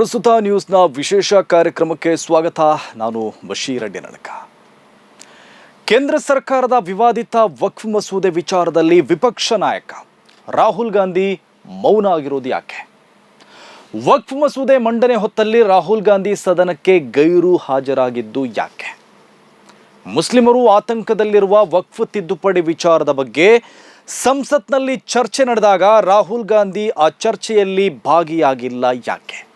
ಪ್ರಸ್ತುತ ನ್ಯೂಸ್ನ ವಿಶೇಷ ಕಾರ್ಯಕ್ರಮಕ್ಕೆ ಸ್ವಾಗತ. ನಾನು ಬಶೀರ್ ನಡಕ ಕೇಂದ್ರ ಸರ್ಕಾರದ ವಿವಾದಿತ ವಕ್ಫ್ ಮಸೂದೆ ವಿಚಾರದಲ್ಲಿ ವಿಪಕ್ಷ ನಾಯಕ ರಾಹುಲ್ ಗಾಂಧಿ ಮೌನ ಆಗಿರೋದು ಯಾಕೆ? ವಕ್ಫ್ ಮಸೂದೆ ಮಂಡನೆ ಹೊತ್ತಲ್ಲಿ ರಾಹುಲ್ ಗಾಂಧಿ ಸದನಕ್ಕೆ ಗೈರು ಹಾಜರಾಗಿದ್ದು ಯಾಕೆ? ಮುಸ್ಲಿಮರು ಆತಂಕದಲ್ಲಿರುವ ವಕ್ಫ್ ತಿದ್ದುಪಡಿ ವಿಚಾರದ ಬಗ್ಗೆ ಸಂಸತ್ನಲ್ಲಿ ಚರ್ಚೆ ನಡೆದಾಗ ರಾಹುಲ್ ಗಾಂಧಿ ಆ ಚರ್ಚೆಯಲ್ಲಿ ಭಾಗಿಯಾಗಿಲ್ಲ ಯಾಕೆ?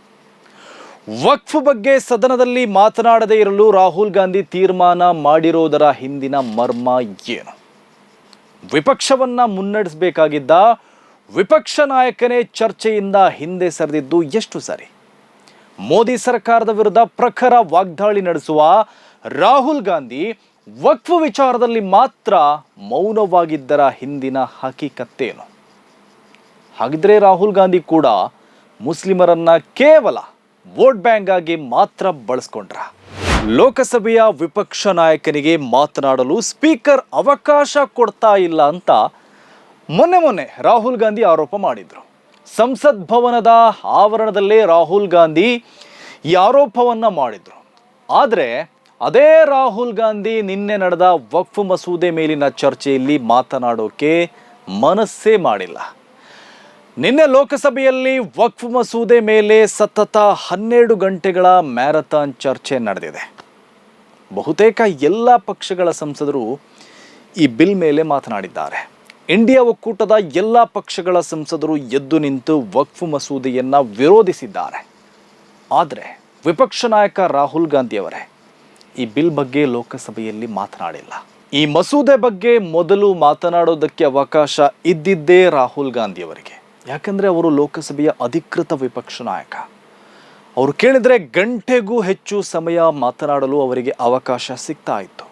ವಕ್ಫ್ ಬಗ್ಗೆ ಸದನದಲ್ಲಿ ಮಾತನಾಡದೇ ಇರಲು ರಾಹುಲ್ ಗಾಂಧಿ ತೀರ್ಮಾನ ಮಾಡಿರೋದರ ಹಿಂದಿನ ಮರ್ಮ ಏನು? ವಿಪಕ್ಷವನ್ನ ಮುನ್ನಡೆಸಬೇಕಾಗಿದ್ದ ವಿಪಕ್ಷ ನಾಯಕನೇ ಚರ್ಚೆಯಿಂದ ಹಿಂದೆ ಸರಿದಿದ್ದು ಎಷ್ಟು ಸರಿ? ಮೋದಿ ಸರ್ಕಾರದ ವಿರುದ್ಧ ಪ್ರಖರ ವಾಗ್ದಾಳಿ ನಡೆಸುವ ರಾಹುಲ್ ಗಾಂಧಿ ವಕ್ಫ್ ವಿಚಾರದಲ್ಲಿ ಮಾತ್ರ ಮೌನವಾಗಿದ್ದರ ಹಿಂದಿನ ಹಕೀಕತ್ತೇನು? ಹಾಗಿದ್ರೆ ರಾಹುಲ್ ಗಾಂಧಿ ಕೂಡ ಮುಸ್ಲಿಮರನ್ನ ಕೇವಲ ವೋಟ್ ಬ್ಯಾಂಕ್ ಆಗಿ ಮಾತ್ರ ಬಳಸ್ಕೊಂಡ್ರ. ಲೋಕಸಭೆಯ ವಿಪಕ್ಷ ನಾಯಕನಿಗೆ ಮಾತನಾಡಲು ಸ್ಪೀಕರ್ ಅವಕಾಶ ಕೊಡ್ತಾ ಇಲ್ಲ ಅಂತ ಮೊನ್ನೆ ಮೊನ್ನೆ ರಾಹುಲ್ ಗಾಂಧಿ ಆರೋಪ ಮಾಡಿದ್ರು. ಸಂಸತ್ ಭವನದ ಆವರಣದಲ್ಲೇ ರಾಹುಲ್ ಗಾಂಧಿ ಈ ಆರೋಪವನ್ನ ಮಾಡಿದ್ರು. ಆದರೆ ಅದೇ ರಾಹುಲ್ ಗಾಂಧಿ ನಿನ್ನೆ ನಡೆದ ವಕ್ಫ್ ಮಸೂದೆ ಮೇಲಿನ ಚರ್ಚೆಯಲ್ಲಿ ಮಾತನಾಡೋಕೆ ಮನಸ್ಸೇ ಮಾಡಿಲ್ಲ. ನಿನ್ನೆ ಲೋಕಸಭೆಯಲ್ಲಿ ವಕ್ಫ್ ಮಸೂದೆ ಮೇಲೆ ಸತತ ಹನ್ನೆರಡು ಗಂಟೆಗಳ ಮ್ಯಾರಥಾನ್ ಚರ್ಚೆ ನಡೆದಿದೆ. ಬಹುತೇಕ ಎಲ್ಲ ಪಕ್ಷಗಳ ಸಂಸದರು ಈ ಬಿಲ್ ಮೇಲೆ ಮಾತನಾಡಿದ್ದಾರೆ. ಇಂಡಿಯಾ ಒಕ್ಕೂಟದ ಎಲ್ಲ ಪಕ್ಷಗಳ ಸಂಸದರು ಎದ್ದು ನಿಂತು ವಕ್ಫ್ ಮಸೂದೆಯನ್ನು ವಿರೋಧಿಸಿದ್ದಾರೆ. ಆದರೆ ವಿಪಕ್ಷ ನಾಯಕ ರಾಹುಲ್ ಗಾಂಧಿಯವರೇ ಈ ಬಿಲ್ ಬಗ್ಗೆ ಲೋಕಸಭೆಯಲ್ಲಿ ಮಾತನಾಡಿಲ್ಲ. ಈ ಮಸೂದೆ ಬಗ್ಗೆ ಮೊದಲು ಮಾತನಾಡೋದಕ್ಕೆ ಅವಕಾಶ ಇದ್ದಿದ್ದೇ ರಾಹುಲ್ ಗಾಂಧಿಯವರಿಗೆ ಯಾಕಂದ್ರೆ ಅವರು ಲೋಕಸಭೆಯ ಅಧಿಕೃತ ವಿಪಕ್ಷ ನಾಯಕ. ಅವರು ಕೇಳಿದರೆ ಗಂಟೆಗೂ ಹೆಚ್ಚು ಸಮಯ ಮಾತನಾಡಲು ಅವರಿಗೆ ಅವಕಾಶ ಸಿಗ್ತಾ ಇತ್ತು.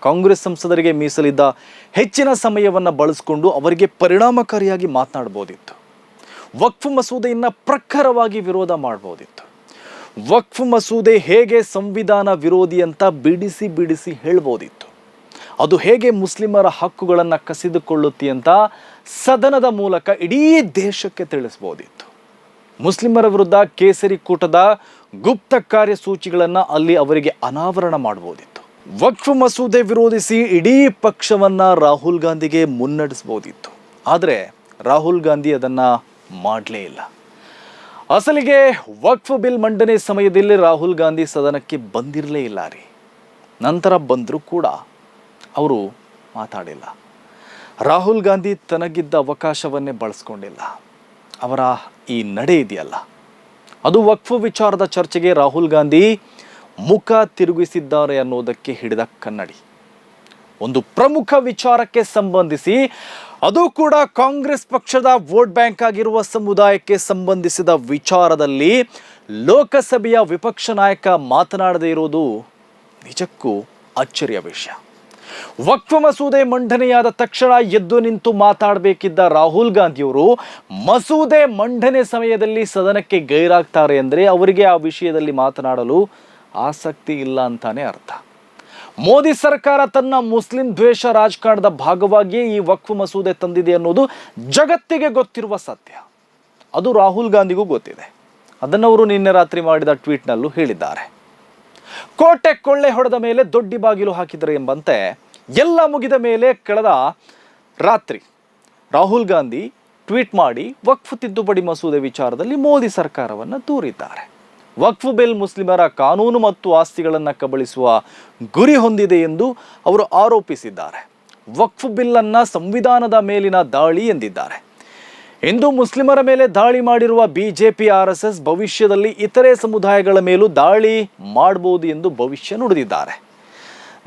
ಕಾಂಗ್ರೆಸ್ ಸಂಸದರಿಗೆ ಮೀಸಲಿದ್ದ ಹೆಚ್ಚಿನ ಸಮಯವನ್ನು ಬಳಸಿಕೊಂಡು ಅವರಿಗೆ ಪರಿಣಾಮಕಾರಿಯಾಗಿ ಮಾತನಾಡ್ಬೋದಿತ್ತು. ವಕ್ಫ್ ಮಸೂದೆಯನ್ನು ಪ್ರಖರವಾಗಿ ವಿರೋಧ ಮಾಡ್ಬೋದಿತ್ತು. ವಕ್ಫ್ ಮಸೂದೆ ಹೇಗೆ ಸಂವಿಧಾನ ವಿರೋಧಿ ಅಂತ ಬಿಡಿಸಿ ಬಿಡಿಸಿ ಹೇಳ್ಬೋದಿತ್ತು. ಅದು ಹೇಗೆ ಮುಸ್ಲಿಮರ ಹಕ್ಕುಗಳನ್ನು ಕಸಿದುಕೊಳ್ಳುತ್ತೆ ಅಂತ ಸದನದ ಮೂಲಕ ಇಡೀ ದೇಶಕ್ಕೆ ತಿಳಿಸ್ಬೋದಿತ್ತು ಮುಸ್ಲಿಮರ ವಿರುದ್ಧ ಕೇಸರಿ ಕೂಟದ ಗುಪ್ತ ಕಾರ್ಯಸೂಚಿಗಳನ್ನು ಅಲ್ಲಿ ಅವರಿಗೆ ಅನಾವರಣ ಮಾಡಬಹುದಿತ್ತು. ವಕ್ಫ್ ಮಸೂದೆ ವಿರೋಧಿಸಿ ಇಡೀ ಪಕ್ಷವನ್ನ ರಾಹುಲ್ ಗಾಂಧಿಗೆ ಮುನ್ನಡೆಸ್ಬೋದಿತ್ತು ಆದರೆ ರಾಹುಲ್ ಗಾಂಧಿ ಅದನ್ನ ಮಾಡಲೇ ಇಲ್ಲ. ಅಸಲಿಗೆ ವಕ್ಫ್ ಬಿಲ್ ಮಂಡನೆ ಸಮಯದಲ್ಲಿ ರಾಹುಲ್ ಗಾಂಧಿ ಸದನಕ್ಕೆ ಬಂದಿರಲೇ ಇಲ್ಲ ರೀ. ನಂತರ ಬಂದರೂ ಕೂಡ ಅವರು ಮಾತಾಡಿಲ್ಲ. ರಾಹುಲ್ ಗಾಂಧಿ ತನಗಿದ್ದ ಅವಕಾಶವನ್ನೇ ಬಳಸ್ಕೊಂಡಿಲ್ಲ. ಅವರ ಈ ನಡೆ ಇದೆಯಲ್ಲ. ಅದು ವಕ್ಫ್ ವಿಚಾರದ ಚರ್ಚೆಗೆ ರಾಹುಲ್ ಗಾಂಧಿ ಮುಖ ತಿರುಗಿಸಿದ್ದಾರೆ ಅನ್ನೋದಕ್ಕೆ ಹಿಡಿದ ಕನ್ನಡಿ. ಒಂದು ಪ್ರಮುಖ ವಿಚಾರಕ್ಕೆ ಸಂಬಂಧಿಸಿ ಅದು ಕೂಡ ಕಾಂಗ್ರೆಸ್ ಪಕ್ಷದ ವೋಟ್ ಬ್ಯಾಂಕ್ ಆಗಿರುವ ಸಮುದಾಯಕ್ಕೆ ಸಂಬಂಧಿಸಿದ ವಿಚಾರದಲ್ಲಿ ಲೋಕಸಭೆಯ ವಿಪಕ್ಷ ನಾಯಕ ಮಾತನಾಡದೇ ಇರೋದು ನಿಜಕ್ಕೂ ಅಚ್ಚರಿಯ ವಿಷಯ. ವಕ್ಫ್ ಮಸೂದೆ ಮಂಡನೆಯಾದ ತಕ್ಷಣ ಎದ್ದು ನಿಂತು ಮಾತಾಡಬೇಕಿದ್ದ ರಾಹುಲ್ ಗಾಂಧಿಯವರು ಮಸೂದೆ ಮಂಡನೆ ಸಮಯದಲ್ಲಿ ಸದನಕ್ಕೆ ಗೈರಾಗ್ತಾರೆ ಅಂದರೆ ಅವರಿಗೆ ಆ ವಿಷಯದಲ್ಲಿ ಮಾತನಾಡಲು ಆಸಕ್ತಿ ಇಲ್ಲ ಅಂತಾನೆ ಅರ್ಥ. ಮೋದಿ ಸರ್ಕಾರ ತನ್ನ ಮುಸ್ಲಿಂ ದ್ವೇಷ ರಾಜಕಾರಣದ ಭಾಗವಾಗಿಯೇ ಈ ವಕ್ಫ್ ಮಸೂದೆ ತಂದಿದೆ ಅನ್ನೋದು ಜಗತ್ತಿಗೆ ಗೊತ್ತಿರುವ ಸತ್ಯ. ಅದು ರಾಹುಲ್ ಗಾಂಧಿಗೂ ಗೊತ್ತಿದೆ. ಅದನ್ನು ಅವರು ನಿನ್ನೆ ರಾತ್ರಿ ಮಾಡಿದ ಟ್ವೀಟ್ನಲ್ಲೂ ಹೇಳಿದ್ದಾರೆ. ಕೋಟೆ ಕೊಳ್ಳೆ ಹೊಡೆದ ಮೇಲೆ ದೊಡ್ಡಿ ಬಾಗಿಲು ಹಾಕಿದರೆ ಎಂಬಂತೆ ಎಲ್ಲ ಮುಗಿದ ಮೇಲೆ ಕಳೆದ ರಾತ್ರಿ ರಾಹುಲ್ ಗಾಂಧಿ ಟ್ವೀಟ್ ಮಾಡಿ ವಕ್ಫ್ ತಿದ್ದುಪಡಿ ಮಸೂದೆ ವಿಚಾರದಲ್ಲಿ ಮೋದಿ ಸರ್ಕಾರವನ್ನು ದೂರಿದ್ದಾರೆ. ವಕ್ಫ್ ಬಿಲ್ ಮುಸ್ಲಿಮರ ಕಾನೂನು ಮತ್ತು ಆಸ್ತಿಗಳನ್ನು ಕಬಳಿಸುವ ಗುರಿ ಹೊಂದಿದೆ ಎಂದು ಅವರು ಆರೋಪಿಸಿದ್ದಾರೆ. ವಕ್ಫ್ ಬಿಲ್ಲನ್ನು ಸಂವಿಧಾನದ ಮೇಲಿನ ದಾಳಿ ಎಂದಿದ್ದಾರೆ. ಇಂದು ಮುಸ್ಲಿಮರ ಮೇಲೆ ದಾಳಿ ಮಾಡಿರುವ ಬಿಜೆಪಿ, ಆರ್ ಎಸ್ ಎಸ್ ಭವಿಷ್ಯದಲ್ಲಿ ಇತರೆ ಸಮುದಾಯಗಳ ಮೇಲೂ ದಾಳಿ ಮಾಡಬಹುದು ಎಂದು ಭವಿಷ್ಯ ನುಡಿದಿದ್ದಾರೆ.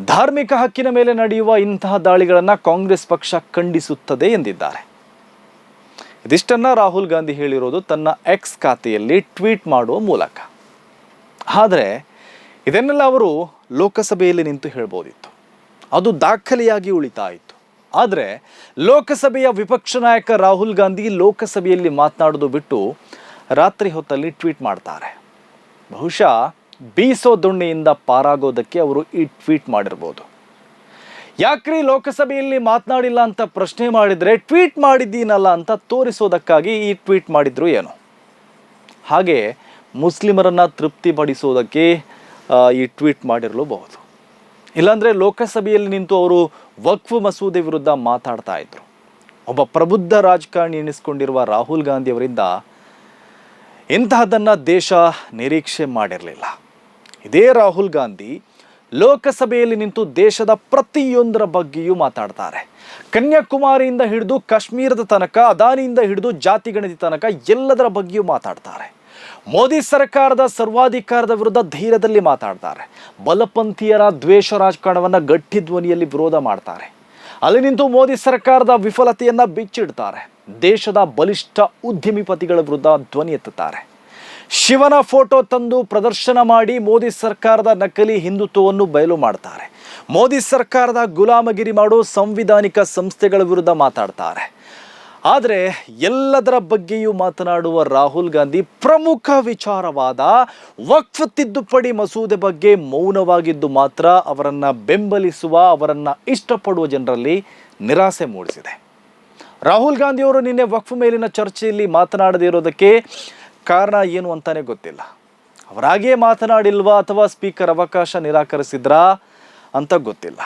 ಧಾರ್ಮಿಕ ಹಕ್ಕಿನ ಮೇಲೆ ನಡೆಯುವ ಇಂತಹ ದಾಳಿಗಳನ್ನು ಕಾಂಗ್ರೆಸ್ ಪಕ್ಷ ಖಂಡಿಸುತ್ತದೆ ಎಂದಿದ್ದಾರೆ. ಇದಿಷ್ಟನ್ನ ರಾಹುಲ್ ಗಾಂಧಿ ಹೇಳಿರೋದು ತನ್ನ ಎಕ್ಸ್ ಖಾತೆಯಲ್ಲಿ ಟ್ವೀಟ್ ಮಾಡುವ ಮೂಲಕ. ಆದರೆ, ಇದನ್ನೆಲ್ಲ ಅವರು ಲೋಕಸಭೆಯಲ್ಲಿ ನಿಂತು ಹೇಳ್ಬೋದಿತ್ತು. ಅದು ದಾಖಲೆಯಾಗಿ ಉಳಿತಾ ಇತ್ತು. ಆದರೆ ಲೋಕಸಭೆಯ ವಿಪಕ್ಷ ನಾಯಕ ರಾಹುಲ್ ಗಾಂಧಿ ಲೋಕಸಭೆಯಲ್ಲಿ ಮಾತನಾಡೋದು ಬಿಟ್ಟು ರಾತ್ರಿ ಹೊತ್ತಲ್ಲಿ ಟ್ವೀಟ್ ಮಾಡ್ತಾರೆ. ಬಹುಶಃ ಬೀಸೋ ದೊಣ್ಣೆಯಿಂದ ಪಾರಾಗೋದಕ್ಕೆ ಅವರು ಈ ಟ್ವೀಟ್ ಮಾಡಿರ್ಬೋದು. ಯಾಕ್ರಿ ಲೋಕಸಭೆಯಲ್ಲಿ ಮಾತನಾಡಿಲ್ಲ ಅಂತ ಪ್ರಶ್ನೆ ಮಾಡಿದರೆ ಟ್ವೀಟ್ ಮಾಡಿದ್ದೀನಲ್ಲ ಅಂತ ತೋರಿಸೋದಕ್ಕಾಗಿ ಈ ಟ್ವೀಟ್ ಮಾಡಿದ್ರು ಏನು? ಹಾಗೆ ಮುಸ್ಲಿಮರನ್ನು ತೃಪ್ತಿಪಡಿಸೋದಕ್ಕೆ ಈ ಟ್ವೀಟ್ ಮಾಡಿರಲೂಬಹುದು. ಇಲ್ಲಾಂದರೆ ಲೋಕಸಭೆಯಲ್ಲಿ ನಿಂತು ಅವರು ವಕ್ಫ್ ಮಸೂದೆ ವಿರುದ್ಧ ಮಾತಾಡ್ತಾ ಇದ್ರು. ಒಬ್ಬ ಪ್ರಬುದ್ಧ ರಾಜಕಾರಣಿ ಎನಿಸ್ಕೊಂಡಿರುವ ರಾಹುಲ್ ಗಾಂಧಿ ಅವರಿಂದ ಇಂತಹದನ್ನು ದೇಶ ನಿರೀಕ್ಷೆ ಮಾಡಿರಲಿಲ್ಲ. ಇದೇ ರಾಹುಲ್ ಗಾಂಧಿ ಲೋಕಸಭೆಯಲ್ಲಿ ನಿಂತು ದೇಶದ ಪ್ರತಿಯೊಂದರ ಬಗ್ಗೆಯೂ ಮಾತಾಡ್ತಾರೆ. ಕನ್ಯಾಕುಮಾರಿಯಿಂದ ಹಿಡಿದು ಕಾಶ್ಮೀರದ ತನಕ, ಅದಾನಿಯಿಂದ ಹಿಡಿದು ಜಾತಿ ಗಣಿತ ತನಕ ಎಲ್ಲದರ ಬಗ್ಗೆಯೂ ಮಾತಾಡ್ತಾರೆ. ಮೋದಿ ಸರ್ಕಾರದ ಸರ್ವಾಧಿಕಾರದ ವಿರುದ್ಧ ಧೈರ್ಯದಲ್ಲಿ ಮಾತಾಡ್ತಾರೆ. ಬಲಪಂಥೀಯರ ದ್ವೇಷ ರಾಜಕಾರಣವನ್ನು ಗಟ್ಟಿ ಧ್ವನಿಯಲ್ಲಿ ವಿರೋಧ ಮಾಡ್ತಾರೆ. ಅಲ್ಲಿ ನಿಂತು ಮೋದಿ ಸರ್ಕಾರದ ವಿಫಲತೆಯನ್ನು ಬಿಚ್ಚಿಡ್ತಾರೆ. ದೇಶದ ಬಲಿಷ್ಠ ಉದ್ಯಮಿಪತಿಗಳ ವಿರುದ್ಧ ಧ್ವನಿ ಎತ್ತುತ್ತಾರೆ. ಶಿವನ ಫೋಟೋ ತಂದು ಪ್ರದರ್ಶನ ಮಾಡಿ ಮೋದಿ ಸರ್ಕಾರದ ನಕಲಿ ಹಿಂದುತ್ವವನ್ನು ಬಯಲು ಮಾಡ್ತಾರೆ. ಮೋದಿ ಸರ್ಕಾರದ ಗುಲಾಮಗಿರಿ ಮಾಡೋ ಸಂವಿಧಾನಿಕ ಸಂಸ್ಥೆಗಳ ವಿರುದ್ಧ ಮಾತಾಡ್ತಾರೆ. ಆದರೆ ಎಲ್ಲದರ ಬಗ್ಗೆಯೂ ಮಾತನಾಡುವ ರಾಹುಲ್ ಗಾಂಧಿ ಪ್ರಮುಖ ವಿಚಾರವಾದ ವಕ್ಫ್ ತಿದ್ದುಪಡಿ ಮಸೂದೆ ಬಗ್ಗೆ ಮೌನವಾಗಿದ್ದು ಮಾತ್ರ ಅವರನ್ನು ಬೆಂಬಲಿಸುವ, ಅವರನ್ನು ಇಷ್ಟಪಡುವ ಜನರಲ್ಲಿ ನಿರಾಸೆ ಮೂಡಿಸಿದೆ. ರಾಹುಲ್ ಗಾಂಧಿಯವರು ನಿನ್ನೆ ವಕ್ಫ್ ಮೇಲಿನ ಚರ್ಚೆಯಲ್ಲಿ ಮಾತನಾಡದೇ ಇರೋದಕ್ಕೆ ಕಾರಣ ಏನು ಅಂತಾನೆ ಗೊತ್ತಿಲ್ಲ. ಅವರಾಗೇ ಮಾತನಾಡಿಲ್ವಾ ಅಥವಾ ಸ್ಪೀಕರ್ ಅವಕಾಶ ನಿರಾಕರಿಸಿದ್ರಾ ಅಂತ ಗೊತ್ತಿಲ್ಲ.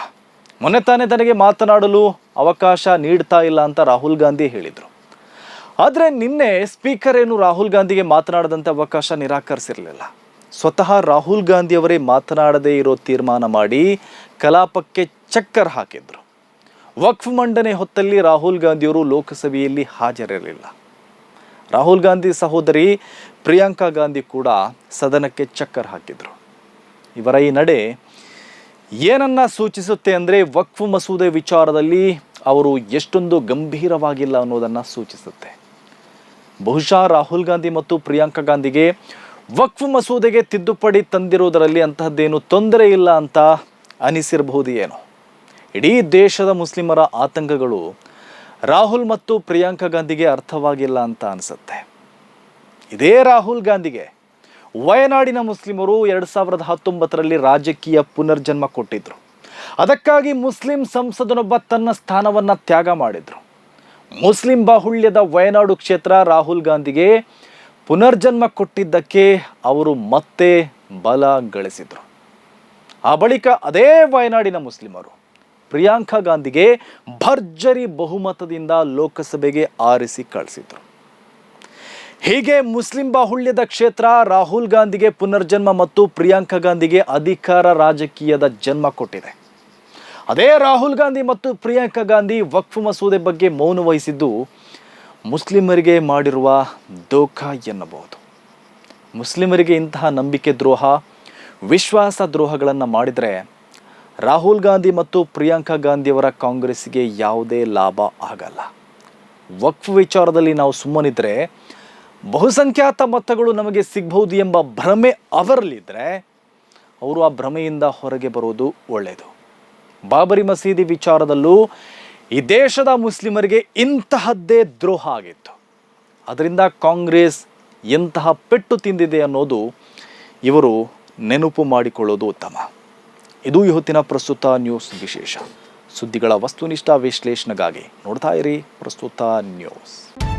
ಮೊನ್ನೆ ತಾನೇ ತನಗೆ ಮಾತನಾಡಲು ಅವಕಾಶ ನೀಡ್ತಾ ಇಲ್ಲ ಅಂತ ರಾಹುಲ್ ಗಾಂಧಿ ಹೇಳಿದರು. ಆದರೆ ನಿನ್ನೆ ಸ್ಪೀಕರ್ ಏನು ರಾಹುಲ್ ಗಾಂಧಿಗೆ ಮಾತನಾಡದಂತೆ ಅವಕಾಶ ನಿರಾಕರಿಸಿರಲಿಲ್ಲ. ಸ್ವತಃ ರಾಹುಲ್ ಗಾಂಧಿಯವರೇ ಮಾತನಾಡದೇ ಇರೋ ತೀರ್ಮಾನ ಮಾಡಿ ಕಲಾಪಕ್ಕೆ ಚಕ್ಕರ್ ಹಾಕಿದ್ರು. ವಕ್ಫ್ ಮಂಡನೆ ಹೊತ್ತಲ್ಲಿ ರಾಹುಲ್ ಗಾಂಧಿಯವರು ಲೋಕಸಭೆಯಲ್ಲಿ ಹಾಜರಿರಲಿಲ್ಲ. ರಾಹುಲ್ ಗಾಂಧಿ ಸಹೋದರಿ ಪ್ರಿಯಾಂಕಾ ಗಾಂಧಿ ಕೂಡ ಸದನಕ್ಕೆ ಚಕ್ಕರ್ ಹಾಕಿದ್ರು. ಇವರ ಈ ನಡೆ ಏನನ್ನ ಸೂಚಿಸುತ್ತೆ ಅಂದರೆ ವಕ್ಫ್ ಮಸೂದೆ ವಿಚಾರದಲ್ಲಿ ಅವರು ಎಷ್ಟೊಂದು ಗಂಭೀರವಾಗಿಲ್ಲ ಅನ್ನೋದನ್ನು ಸೂಚಿಸುತ್ತೆ. ಬಹುಶಃ ರಾಹುಲ್ ಗಾಂಧಿ ಮತ್ತು ಪ್ರಿಯಾಂಕಾ ಗಾಂಧಿಗೆ ವಕ್ಫ್ ಮಸೂದೆಗೆ ತಿದ್ದುಪಡಿ ತಂದಿರುವುದರಲ್ಲಿ ಅಂತಹದ್ದೇನು ತೊಂದರೆ ಇಲ್ಲ ಅಂತ ಅನಿಸಿರಬಹುದು ಏನು. ಇಡೀ ದೇಶದ ಮುಸ್ಲಿಮರ ಆತಂಕಗಳು ರಾಹುಲ್ ಮತ್ತು ಪ್ರಿಯಾಂಕಾ ಗಾಂಧಿಗೆ ಅರ್ಥವಾಗಿಲ್ಲ ಅಂತ ಅನಿಸುತ್ತೆ. ಇದೇ ರಾಹುಲ್ ಗಾಂಧಿಗೆ ವಯನಾಡಿನ ಮುಸ್ಲಿಮರು ಎರಡು ಸಾವಿರದ ಹತ್ತೊಂಬತ್ತರಲ್ಲಿ ರಾಜಕೀಯ ಪುನರ್ಜನ್ಮ ಕೊಟ್ಟಿದ್ದರು ಅದಕ್ಕಾಗಿ ಮುಸ್ಲಿಂ ಸಂಸದನೊಬ್ಬ ತನ್ನ ಸ್ಥಾನವನ್ನು ತ್ಯಾಗ ಮಾಡಿದರು. ಮುಸ್ಲಿಂ ಬಾಹುಳ್ಯದ ವಯನಾಡು ಕ್ಷೇತ್ರ ರಾಹುಲ್ ಗಾಂಧಿಗೆ ಪುನರ್ಜನ್ಮ ಕೊಟ್ಟಿದ್ದಕ್ಕೆ ಅವರು ಮತ್ತೆ ಬಲ ಗಳಿಸಿದ್ರು. ಆ ಬಳಿಕ ಅದೇ ವಯನಾಡಿನ ಮುಸ್ಲಿಮರು ಪ್ರಿಯಾಂಕಾ ಗಾಂಧಿಗೆ ಭರ್ಜರಿ ಬಹುಮತದಿಂದ ಲೋಕಸಭೆಗೆ ಆರಿಸಿ ಕಳಿಸಿದ್ರು. ಹೀಗೆ ಮುಸ್ಲಿಂ ಬಾಹುಳ್ಯದ ಕ್ಷೇತ್ರ ರಾಹುಲ್ ಗಾಂಧಿಗೆ ಪುನರ್ಜನ್ಮ ಮತ್ತು ಪ್ರಿಯಾಂಕಾ ಗಾಂಧಿಗೆ ಅಧಿಕಾರ ರಾಜಕೀಯದ ಜನ್ಮ ಕೊಟ್ಟಿದೆ. ಅದೇ ರಾಹುಲ್ ಗಾಂಧಿ ಮತ್ತು ಪ್ರಿಯಾಂಕಾ ಗಾಂಧಿ ವಕ್ಫ್ ಮಸೂದೆ ಬಗ್ಗೆ ಮೌನ ವಹಿಸಿದ್ದು ಮುಸ್ಲಿಮರಿಗೆ ಮಾಡಿರುವ ದೋಖ ಎನ್ನಬಹುದು. ಮುಸ್ಲಿಮರಿಗೆ ಇಂತಹ ನಂಬಿಕೆ ದ್ರೋಹ, ವಿಶ್ವಾಸ ದ್ರೋಹಗಳನ್ನು ಮಾಡಿದರೆ ರಾಹುಲ್ ಗಾಂಧಿ ಮತ್ತು ಪ್ರಿಯಾಂಕಾ ಗಾಂಧಿಯವರ ಕಾಂಗ್ರೆಸ್ಗೆ ಯಾವುದೇ ಲಾಭ ಆಗಲ್ಲ. ವಕ್ಫ್ ವಿಚಾರದಲ್ಲಿ ನಾವು ಸುಮ್ಮನಿದ್ರೆ ಬಹುಸಂಖ್ಯಾತ ಮತಗಳು ನಮಗೆ ಸಿಗಬಹುದು ಎಂಬ ಭ್ರಮೆ ಅವರಲ್ಲಿದ್ದರೆ ಅವರು ಆ ಭ್ರಮೆಯಿಂದ ಹೊರಗೆ ಬರೋದು ಒಳ್ಳೆಯದು. ಬಾಬರಿ ಮಸೀದಿ ವಿಚಾರದಲ್ಲೂ ಈ ದೇಶದ ಮುಸ್ಲಿಮರಿಗೆ ಇಂತಹದ್ದೇ ದ್ರೋಹ ಆಗಿತ್ತು. ಅದರಿಂದ ಕಾಂಗ್ರೆಸ್ ಎಂತಹ ಪೆಟ್ಟು ತಿಂದಿದೆ ಅನ್ನೋದು ಇವರು ನೆನಪು ಮಾಡಿಕೊಳ್ಳೋದು ಉತ್ತಮ. ಇದು ಇವತ್ತಿನ ಪ್ರಸ್ತುತ ನ್ಯೂಸ್ ವಿಶೇಷ. ಸುದ್ದಿಗಳ ವಸ್ತುನಿಷ್ಠ ವಿಶ್ಲೇಷಣೆಗಾಗಿ ನೋಡ್ತಾ ಇರಿ ಪ್ರಸ್ತುತ ನ್ಯೂಸ್.